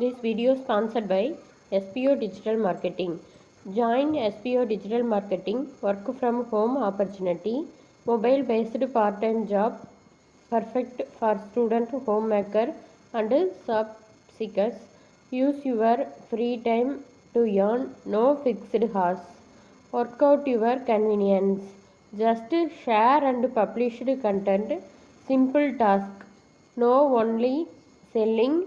This video is sponsored by SPO Digital Marketing. Join SPO Digital Marketing work from home opportunity, mobile based part time job, perfect for student, homemaker, and job seekers. Use your free time to earn no fixed hours. Work out your convenience. Just share and publish content. Simple task. No only selling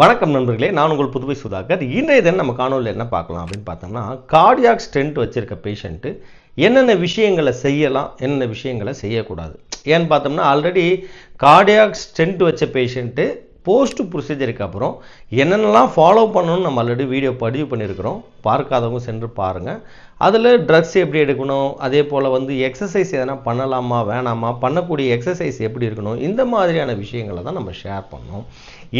வணக்கம் நண்பர்களே நான் உங்கள் புதுவை சுதாகர். இன்றைய தினம் நம்ம காணொலியில் என்ன பார்க்கலாம் அப்படின்னு பார்த்தோம்னா கார்டியாக் ஸ்டென்ட் வச்சிருக்க பேஷண்ட்டு என்னென்ன விஷயங்களை செய்யலாம் என்னென்ன விஷயங்களை செய்யக்கூடாது. ஏன்னு பார்த்தோம்னா ஆல்ரெடி கார்டியாக் ஸ்டென்ட் வச்ச பேஷண்ட்டு போஸ்ட் ப்ரொசீஜருக்கு அப்புறம் என்னென்னலாம் ஃபாலோ பண்ணணும்னு நம்ம ஆல்ரெடி வீடியோ பதிவு பண்ணியிருக்கிறோம். பார்க்காதவங்க சென்று பாருங்கள் அதில் ட்ரக்ஸ் எப்படி எடுக்கணும்? அதே போல் வந்து எக்ஸசைஸ் எதனா பண்ணலாமா வேணாமா? பண்ணக்கூடிய எக்ஸசைஸ் எப்படி இருக்கணும்? இந்த மாதிரியான விஷயங்களை தான் நம்ம ஷேர் பண்ணோம்.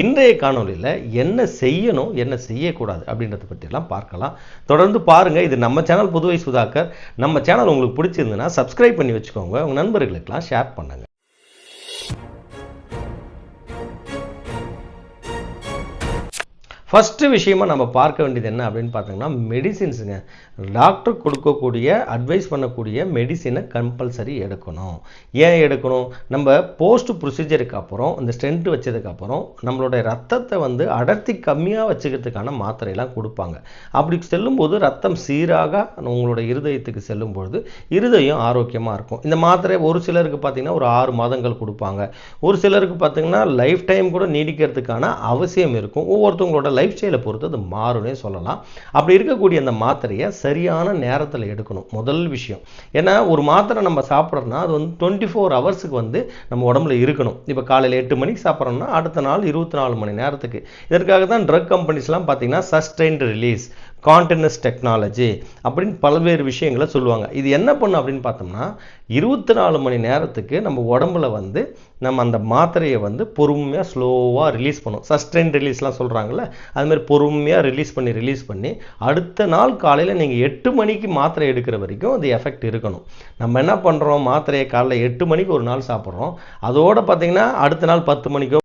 இன்றைய காணொலியில் என்ன செய்யணும் என்ன செய்யக்கூடாது அப்படின்றத பற்றியெல்லாம் பார்க்கலாம். தொடர்ந்து பாருங்கள் இது நம்ம சேனல் புதுவை சுதாகர். நம்ம சேனல் உங்களுக்கு பிடிச்சிருந்துன்னா சப்ஸ்கிரைப் பண்ணி வச்சுக்கோங்க. உங்கள் நண்பர்களுக்கெல்லாம் ஷேர் பண்ணுங்கள் ஃபஸ்ட்டு விஷயமாக நம்ம பார்க்க வேண்டியது என்ன அப்படின்னு பார்த்தோம்னா மெடிசின்ஸுங்க டாக்டர் கொடுக்கக்கூடிய அட்வைஸ் பண்ணக்கூடிய மெடிசினை கம்பல்சரி எடுக்கணும். ஏன் எடுக்கணும்? நம்ம போஸ்ட் ப்ரொசீஜருக்கு அப்புறம் இந்த ஸ்டென்ட் வச்சதுக்கப்புறம் நம்மளுடைய ரத்தத்தை வந்து அடர்த்தி கம்மியாக வச்சுக்கிறதுக்கான மாத்திரையெல்லாம் கொடுப்பாங்க. அப்படி செல்லும்போது ரத்தம் சீராக உங்களோட இருதயத்துக்கு செல்லும்பொழுது இருதயம் ஆரோக்கியமாக இருக்கும். இந்த மாத்திரை ஒரு சிலருக்கு பார்த்தீங்கன்னா ஒரு ஆறு மாதங்கள் கொடுப்பாங்க. ஒரு சிலருக்கு பார்த்தீங்கன்னா லைஃப் டைம் கூட நீடிக்கிறதுக்கான அவசியம் இருக்கும். ஒவ்வொருத்தவங்களோட லைஃப் ஸ்டைலை பொறுத்து அது மாறும்னே சொல்லலாம். அப்படி இருக்கக்கூடிய அந்த மாத்திரையை சரியான நேரத்தில் எடுக்கணும். முதல் விஷயம். ஏன்னா ஒரு மாத்திரை நம்ம சாப்பிட்றோம்னா அது வந்து டுவெண்ட்டி ஃபோர் ஹவர்ஸுக்கு வந்து நம்ம உடம்புல இருக்கணும். இப்போ காலையில் எட்டு மணிக்கு சாப்பிட்றோம்னா அடுத்த நாள் இருபத்தி நாலு மணி நேரத்துக்கு. இதற்காக தான் ட்ரக் கம்பெனிஸ்லாம் பார்த்தீங்கன்னா சஸ்டைன்டு ரிலீஸ் கான்டினஸ் டெக்னாலஜி அப்படின்னு பல்வேறு விஷயங்களை சொல்லுவாங்க. இது என்ன பண்ணும் அப்படின்னு பார்த்தோம்னா இருபத்தி நாலு மணி நேரத்துக்கு நம்ம உடம்புல வந்து நம்ம அந்த மாத்திரையை வந்து பொறுமையாக ஸ்லோவாக ரிலீஸ் பண்ணும் சஸ்டெயின் ரிலீஸ்லாம் சொல்கிறாங்கல்ல அதுமாதிரி பொறுமையாக ரிலீஸ் பண்ணி ரிலீஸ் பண்ணி அடுத்த நாள் காலையில் நீங்கள் எட்டு மணிக்கு மாத்திரை எடுக்கிற வரைக்கும் அது எஃபெக்ட் இருக்கணும். நம்ம என்ன பண்ணுறோம் மாத்திரையை காலைல எட்டு மணிக்கு ஒரு நாள் சாப்பிட்றோம். அதோடு பார்த்தீங்கன்னா அடுத்த நாள் பத்து மணிக்கோ